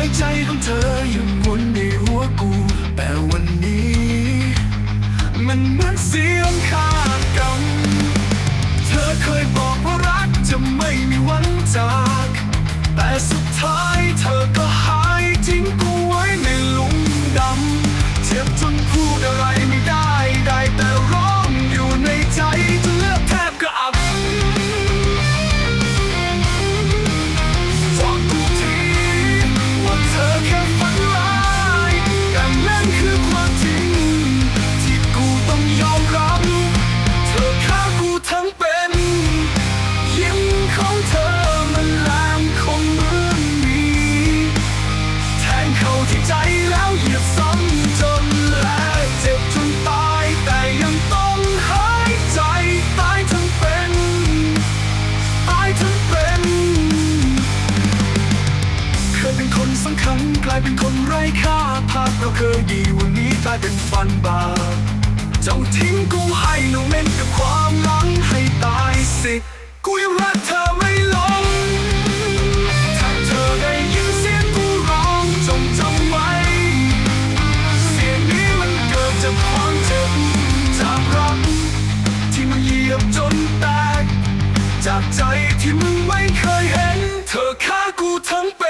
ายใจของเธอยังวนในหัวกู แต่วันนี้ มันเหมือนเสียงขาดกันเธอเคยบอกว่ารักจะไม่มีวันจาก แต่สุดท้ายเธอก็หายทิ้งกูไว้ในหลุมดำ เจ็บจนพูดอะไรไม่ได้ได้แต่็นคนไร้ค่าภาพเราเคยดีวันนี้กลายเป็นฟันบาปเจ้าทิ้งกูให้ลงเล่นกับความหลังให้ตายสิกูยังรักเธอไม่ลงถ้าเธอได้ยินเสียงกูร้องจงจำไว้ เสียงนี้มันเกิดจากความเจ็บจากรักที่มันเยียบจนแตก จากใจที่มึงไม่เคยเห็น เธอฆ่ากูทั้งเป็น